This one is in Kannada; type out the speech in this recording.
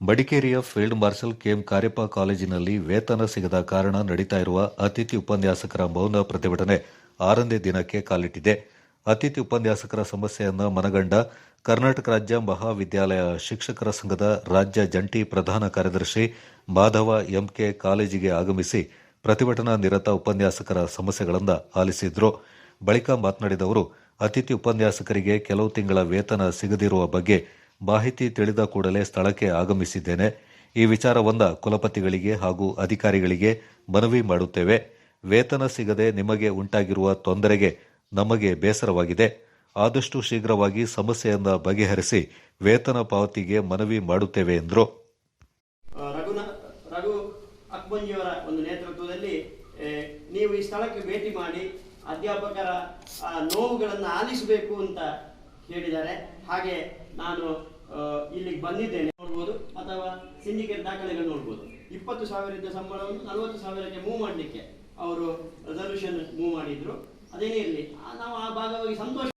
ಮಡಿಕೇರಿಯ ಫೀಲ್ಡ್ ಮಾರ್ಷಲ್ ಕೆಎಂ ಕಾರ್ಯಪ್ಪ ಕಾಲೇಜಿನಲ್ಲಿ ವೇತನ ಸಿಗದ ಕಾರಣ ನಡೀತಾ ಇರುವ ಅತಿಥಿ ಉಪನ್ಯಾಸಕರ ಮೌನ ಪ್ರತಿಭಟನೆ ಆರನೇ ದಿನಕ್ಕೆ ಕಾಲಿಟ್ಟಿದೆ. ಅತಿಥಿ ಉಪನ್ಯಾಸಕರ ಸಮಸ್ಯೆಯನ್ನು ಮನಗಂಡ ಕರ್ನಾಟಕ ರಾಜ್ಯ ಮಹಾವಿದ್ಯಾಲಯ ಶಿಕ್ಷಕರ ಸಂಘದ ರಾಜ್ಯ ಜಂಟಿ ಪ್ರಧಾನ ಕಾರ್ಯದರ್ಶಿ ಮಾಧವ ಎಂಕೆ ಕಾಲೇಜಿಗೆ ಆಗಮಿಸಿ ಪ್ರತಿಭಟನಾ ನಿರತ ಉಪನ್ಯಾಸಕರ ಸಮಸ್ಯೆಗಳನ್ನು ಆಲಿಸಿದ್ರು. ಬಳಿಕ ಮಾತನಾಡಿದವರು ಅತಿಥಿ ಉಪನ್ಯಾಸಕರಿಗೆ ಕೆಲವು ತಿಂಗಳ ವೇತನ ಸಿಗದಿರುವ ಬಗ್ಗೆ ಮಾಹಿತಿ ತಿಳಿದ ಕೂಡಲೇ ಸ್ಥಳಕ್ಕೆ ಆಗಮಿಸಿದ್ದೇನೆ. ಈ ವಿಚಾರವನ್ನ ಕುಲಪತಿಗಳಿಗೆ ಹಾಗೂ ಅಧಿಕಾರಿಗಳಿಗೆ ಮನವಿ ಮಾಡುತ್ತೇವೆ. ವೇತನ ಸಿಗದೆ ನಿಮಗೆ ಉಂಟಾಗಿರುವ ತೊಂದರೆಗೆ ನಮಗೆ ಬೇಸರವಾಗಿದೆ. ಆದಷ್ಟು ಶೀಘ್ರವಾಗಿ ಸಮಸ್ಯೆಯನ್ನು ಬಗೆಹರಿಸಿ ವೇತನ ಪಾವತಿಗೆ ಮನವಿ ಮಾಡುತ್ತೇವೆ ಎಂದರು. ಒಂದು ನೇತೃತ್ವದಲ್ಲಿ ನೀವು ಈ ಸ್ಥಳಕ್ಕೆ ಭೇಟಿ ಮಾಡಿ ಅಧ್ಯಾಪಕರ ನೋವುಗಳನ್ನು ಆಲಿಸಬೇಕು ಅಂತ ಹೇಳಿದ್ದಾರೆ. ಹಾಗೆ ನಾನು ಇಲ್ಲಿಗೆ ಬಂದಿದ್ದೇನೆ ನೋಡ್ಬೋದು, ಅಥವಾ ಸಿಂಡಿಕೇಟ್ ದಾಖಲೆಗಳು ನೋಡ್ಬೋದು. ಇಪ್ಪತ್ತು ಸಾವಿರದ ಸಂಬಳವನ್ನು ನಲವತ್ತು ಸಾವಿರಕ್ಕೆ ಮೂವ್ ಮಾಡಲಿಕ್ಕೆ ಅವರು ರೆಸಲ್ಯೂಷನ್ ಮೂವ್ ಮಾಡಿದ್ರು. ಅದೇನೇ ಇರಲಿ ನಾವು ಆ ಭಾಗವಾಗಿ ಸಂತೋಷ